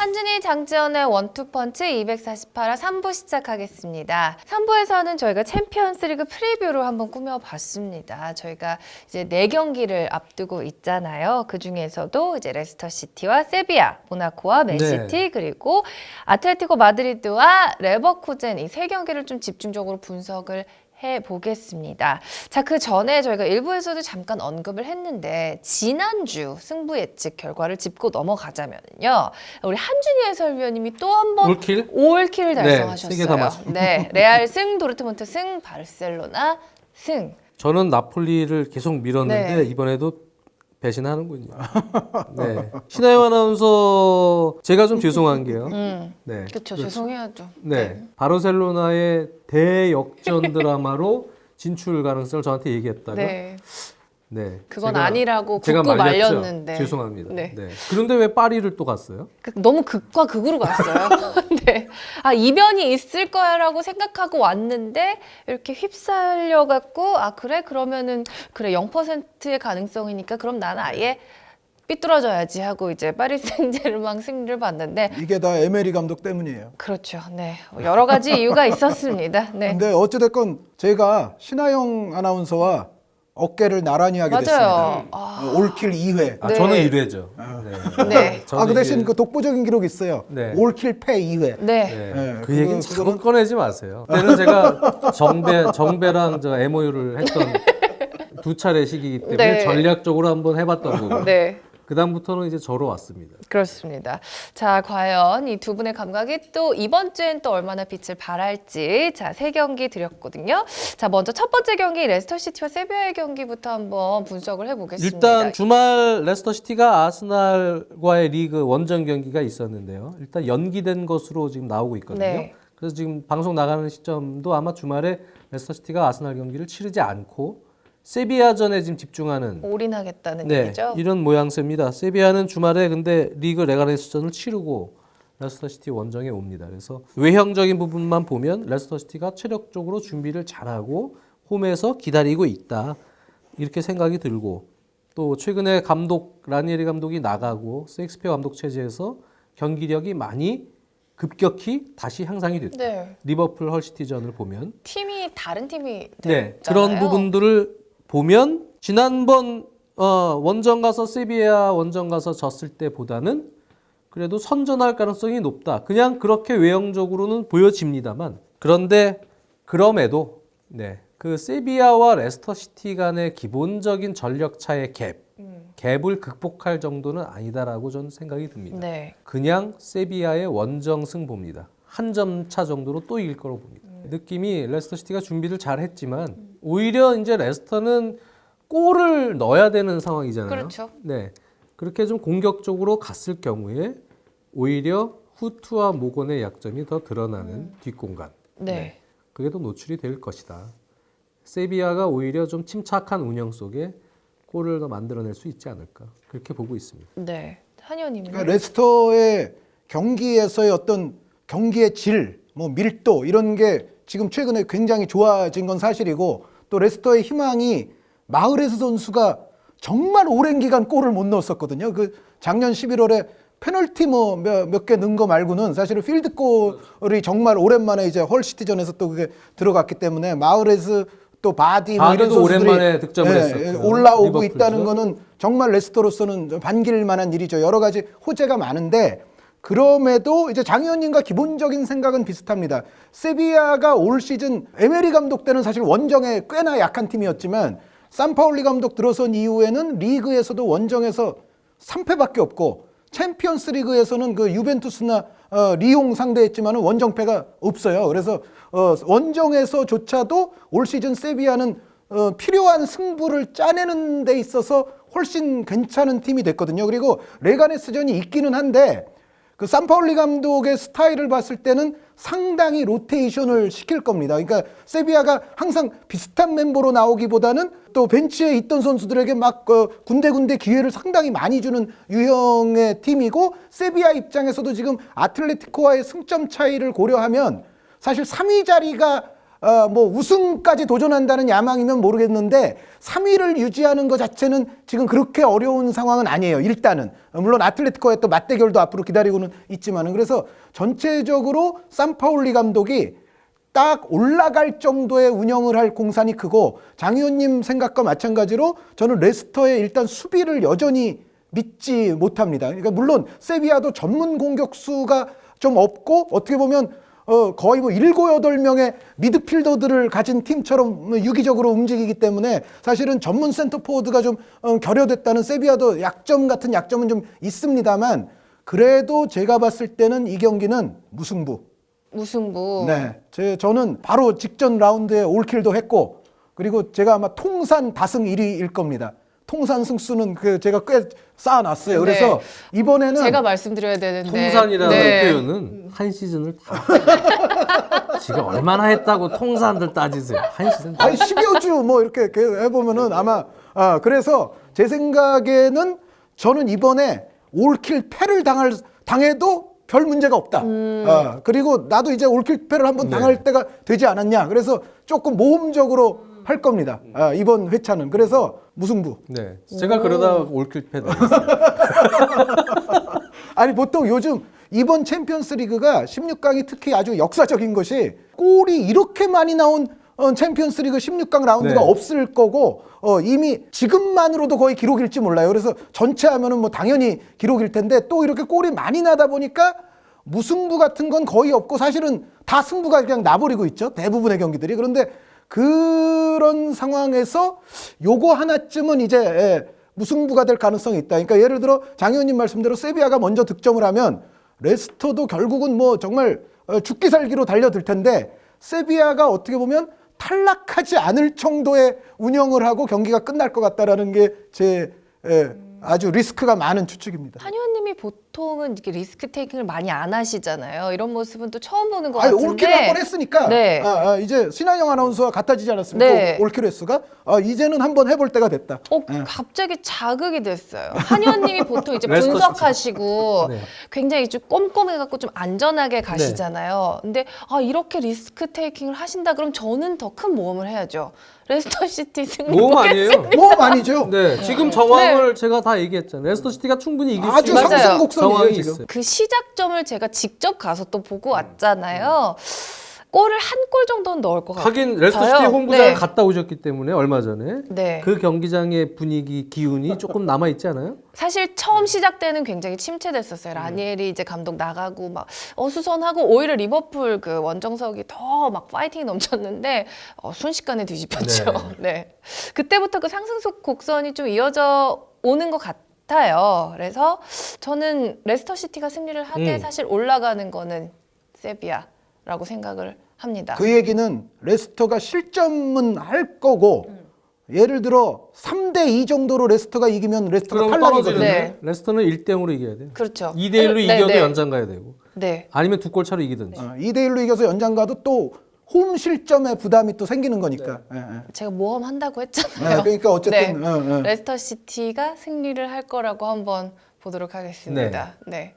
한준희 장지연의 원투펀치 248화 3부 시작하겠습니다. 3부에서는 저희가 챔피언스리그 프리뷰로 한번 꾸며봤습니다. 저희가 이제 네 경기를 앞두고 있잖아요. 그 중에서도 이제 레스터 시티와 세비야, 모나코와 맨시티 네. 그리고 아틀레티코 마드리드와 레버쿠젠 이 세 경기를 좀 집중적으로 분석을 해 보겠습니다. 자, 그 전에 저희가 일부에서도 잠깐 언급을 했는데 지난주 승부 예측 결과를 짚고 넘어가자면요. 우리 한준희 해설위원님이 또 한 번 올킬? 올킬을 네, 달성하셨어요. 맞췄- 네, 레알 승, 도르트문트 승, 바르셀로나 승. 저는 나폴리를 계속 밀었는데 네. 이번에도 배신하는군요. 네. 신하영 아나운서 제가 좀 죄송한 게요. 음, 네. 그렇죠. 죄송해야죠. 네. 바르셀로나의 대역전 드라마로 진출 가능성을 저한테 얘기했다가 네. 네, 그건 제가- 아니라고 제가 굳고 말렸죠. 말렸는데. 죄송합니다. 네. 네. 그런데 왜 파리를 또 갔어요? 그- 너무 극과 극으로 갔어요. 네. 아, 이변이 있을 거야라고 생각하고 왔는데 이렇게 휩쓸려 갖고 아, 그래? 그러면은 그래. 0%의 가능성이니까 그럼 나는 아예 삐뚤어져야지 하고 이제 파리 생제르맹 승리를 봤는데 이게 다 에메리 감독 때문이에요. 그렇죠. 네. 여러 가지 이유가 있었습니다. 네. 근데 어찌 됐건 제가 신하영 아나운서와 어깨를 나란히 하게 맞아요. 됐습니다. 아. 어, 올킬 2회. 아, 네. 저는 1회죠. 네. 네. 저는 아, 그 대신 그 독보적인 기록이 있어요. 네. 올킬 패 2회. 네. 네. 네, 그 그거- 얘기는 자꾸 그거는- 꺼내지 마세요. 그때는 제가 정배 정배랑 저 MOU를 했던 두 차례 시기이기 때문에 네. 전략적으로 한번 해봤던 거고. 네. 그 다음부터는 이제 저로 왔습니다. 그렇습니다. 자, 과연 이 두 분의 감각이 또 이번 주엔 또 얼마나 빛을 발할지 자, 세 경기 드렸거든요. 자, 먼저 첫 번째 경기 레스터 시티와 세비야의 경기부터 한번 분석을 해 보겠습니다. 일단 주말 레스터 시티가 아스날과의 리그 원정 경기가 있었는데요. 일단 연기된 것으로 지금 나오고 있거든요. 네. 그래서 지금 방송 나가는 시점도 아마 주말에 레스터 시티가 아스날 경기를 치르지 않고 세비야전에 지금 집중하는 올인하겠다는 네, 얘기죠. 이런 모양새입니다. 세비야는 주말에 근데 리그 레가레스전을 치르고 레스터 시티 원정에 옵니다. 그래서 외형적인 부분만 보면 레스터 시티가 체력적으로 준비를 잘하고 홈에서 기다리고 있다. 이렇게 생각이 들고 또 최근에 감독 라니에리 감독이 나가고 세익스피어 감독 체제에서 경기력이 많이 급격히 다시 향상이 됐다. 네. 리버풀 헐시티전을 보면 팀이 다른 팀이 네, 됐잖아요. 그런 부분들을 보면 지난번 어, 원정 가서 세비야 원정 가서 졌을 때보다는 그래도 선전할 가능성이 높다. 그냥 그렇게 외형적으로는 보여집니다만 그런데 그럼에도 네, 그 세비야와 레스터 시티 간의 기본적인 전력 차의 갭, 음. 갭을 극복할 정도는 아니다라고 저는 생각이 듭니다. 네. 그냥 세비야의 원정 승부입니다. 한 점 차 정도로 또 이길 거로 봅니다. 느낌이 레스터 시티가 준비를 잘 했지만 오히려 이제 레스터는 골을 넣어야 되는 상황이잖아요. 그렇죠. 네. 그렇게 좀 공격적으로 갔을 경우에 오히려 후투와 모건의 약점이 더 드러나는 뒷공간. 네. 그게 더 노출이 될 것이다. 세비야가 오히려 좀 침착한 운영 속에 골을 더 만들어낼 수 있지 않을까. 그렇게 보고 있습니다. 네. 한의원님은 그러니까 레스터의 경기에서의 어떤 경기의 질, 뭐 밀도 이런 게 지금 최근에 굉장히 좋아진 건 사실이고 또 레스터의 희망이 마흐레스 선수가 정말 오랜 기간 골을 못 넣었었거든요. 그 작년 11월에 페널티 뭐 몇 개 넣은 거 말고는 사실은 필드 골이 정말 오랜만에 이제 헐시티전에서 또 그게 들어갔기 때문에 마흐레스 또 바디 뭐 이런 선수들이 오랜만에 득점을 예. 예, 올라오고 리버풀죠. 있다는 거는 정말 레스터로서는 반길 만한 일이죠. 여러 가지 호재가 많은데 그럼에도 이제 장 의원님과 기본적인 생각은 비슷합니다. 세비야가 올 시즌 에메리 감독 때는 사실 원정에 꽤나 약한 팀이었지만 산파울리 감독 들어선 이후에는 리그에서도 원정에서 3패밖에 없고 챔피언스 리그에서는 그 유벤투스나 어, 리옹 상대했지만 원정패가 없어요. 그래서 어, 원정에서조차도 올 시즌 세비야는 어, 필요한 승부를 짜내는 데 있어서 훨씬 괜찮은 팀이 됐거든요. 그리고 레가네스전이 있기는 한데 그 산파울리 감독의 스타일을 봤을 때는 상당히 로테이션을 시킬 겁니다. 그러니까 세비야가 항상 비슷한 멤버로 나오기보다는 또 벤치에 있던 선수들에게 막 어, 군데군데 기회를 상당히 많이 주는 유형의 팀이고 세비야 입장에서도 지금 아틀레티코와의 승점 차이를 고려하면 사실 3위 자리가 어, 뭐 우승까지 도전한다는 야망이면 모르겠는데 3위를 유지하는 것 자체는 지금 그렇게 어려운 상황은 아니에요. 일단은 어, 물론 아틀레티코의 또 맞대결도 앞으로 기다리고는 있지만은 그래서 전체적으로 산파울리 감독이 딱 올라갈 정도의 운영을 할 공산이 크고 장 의원님 생각과 마찬가지로 저는 레스터의 일단 수비를 여전히 믿지 못합니다. 그러니까 물론 세비야도 전문 공격수가 좀 없고 어떻게 보면 어 거의 뭐 일곱 여덟 명의 미드필더들을 가진 팀처럼 유기적으로 움직이기 때문에 사실은 전문 센터 포워드가 좀 어, 결여됐다는 세비야도 약점 같은 약점은 좀 있습니다만 그래도 제가 봤을 때는 이 경기는 무승부. 무승부. 네, 제 저는 바로 직전 라운드에 올킬도 했고 그리고 제가 아마 통산 다승 1위일 겁니다. 통산 승수는 그 제가 꽤 쌓아놨어요. 그래서 이번에는 네. 제가 말씀드려야 되는데. 통산이라는 네. 표현은 한 시즌을 다 지가 얼마나 했다고 통산들 따지세요. 한 시즌 다. 아니 10여 주 뭐 이렇게 해보면은 아마 아 그래서 제 생각에는 저는 이번에 올킬 패를 당할 당해도 별 문제가 없다. 아, 그리고 나도 이제 올킬 패를 한번 네. 당할 때가 되지 않았냐. 그래서 조금 모험적으로 할 겁니다. 아, 이번 회차는 그래서 무승부. 네, 제가 그러다 올킬 패 당했어요. 아니 보통 요즘 이번 챔피언스 리그가 16강이 특히 아주 역사적인 것이 골이 이렇게 많이 나온 어, 챔피언스 리그 16강 라운드가 네. 없을 거고 어, 이미 지금만으로도 거의 기록일지 몰라요. 그래서 전체 하면은 뭐 당연히 기록일 텐데 또 이렇게 골이 많이 나다 보니까 무승부 같은 건 거의 없고 사실은 다 승부가 그냥 나버리고 있죠. 대부분의 경기들이. 그런데 그런 상황에서 요거 하나쯤은 이제 예, 무승부가 될 가능성이 있다. 그러니까 예를 들어 장 의원님 말씀대로 세비야가 먼저 득점을 하면 레스터도 결국은 뭐 정말 어, 죽기 살기로 달려들 텐데 세비야가 어떻게 보면 탈락하지 않을 정도의 운영을 하고 경기가 끝날 것 같다라는 게제 아주 리스크가 많은 추측입니다. 한 의원님이 보통은 이렇게 리스크 테이킹을 많이 안 하시잖아요. 이런 모습은 또 처음 보는 것 아니 같은데. 올킬 한번 했으니까 네. 아, 아, 이제 신한영 아나운서와 같아지지 않았습니까? 네. 올킬 횟수가 아, 이제는 한번 해볼 때가 됐다. 어, 예. 갑자기 자극이 됐어요. 한 의원님이 보통 이제 분석하시고 네. 굉장히 좀 꼼꼼해갖고 좀 안전하게 가시잖아요. 근데 아 이렇게 리스크 테이킹을 하신다 그럼 저는 더 큰 모험을 해야죠. 레스터 시티 승리 모험 아니에요? 뭐 아니죠? 네, 지금 정황을 제가 다 얘기했잖아요. 레스터 시티가 충분히 이길 수 아주 있는 맞아요. 상승 곡선이에요 상황이 지금. 있어요. 그 시작점을 제가 직접 가서 또 보고 왔잖아요. 골을 한 골 정도는 넣을 것 같아요. 하긴 레스터 시티 홍보장을 네. 갔다 오셨기 때문에 얼마 전에 네. 그 경기장의 분위기 기운이 조금 남아 있지 않아요? 사실 처음 시작 때는 굉장히 침체됐었어요. 라니엘이 이제 감독 나가고 막 어수선하고 오히려 리버풀 그 원정석이 더 막 파이팅이 넘쳤는데 어, 순식간에 뒤집혔죠. 네. 그때부터 그 상승속 곡선이 좀 이어져 오는 것 같아요. 그래서 저는 레스터 시티가 승리를 하되 음. 사실 올라가는 거는 세비야 라고 생각을 합니다. 그 얘기는 레스터가 실점은 할 거고 음. 예를 들어 3대 2 정도로 레스터가 이기면 레스터가 그럼 탈락이거든요. 떨어지는데 네. 레스터는 1대 0으로 이겨야 돼요. 그렇죠. 2대 1로 네, 이겨도 네. 연장 가야 되고 네. 아니면 두 골 차로 이기든지. 어, 2대 1로 이겨서 연장 가도 또 홈 실점의 부담이 또 생기는 거니까. 예, 예. 제가 모험한다고 했잖아요. 네, 그러니까 어쨌든 네. 어, 어. 레스터 시티가 승리를 할 거라고 한번 보도록 하겠습니다. 네.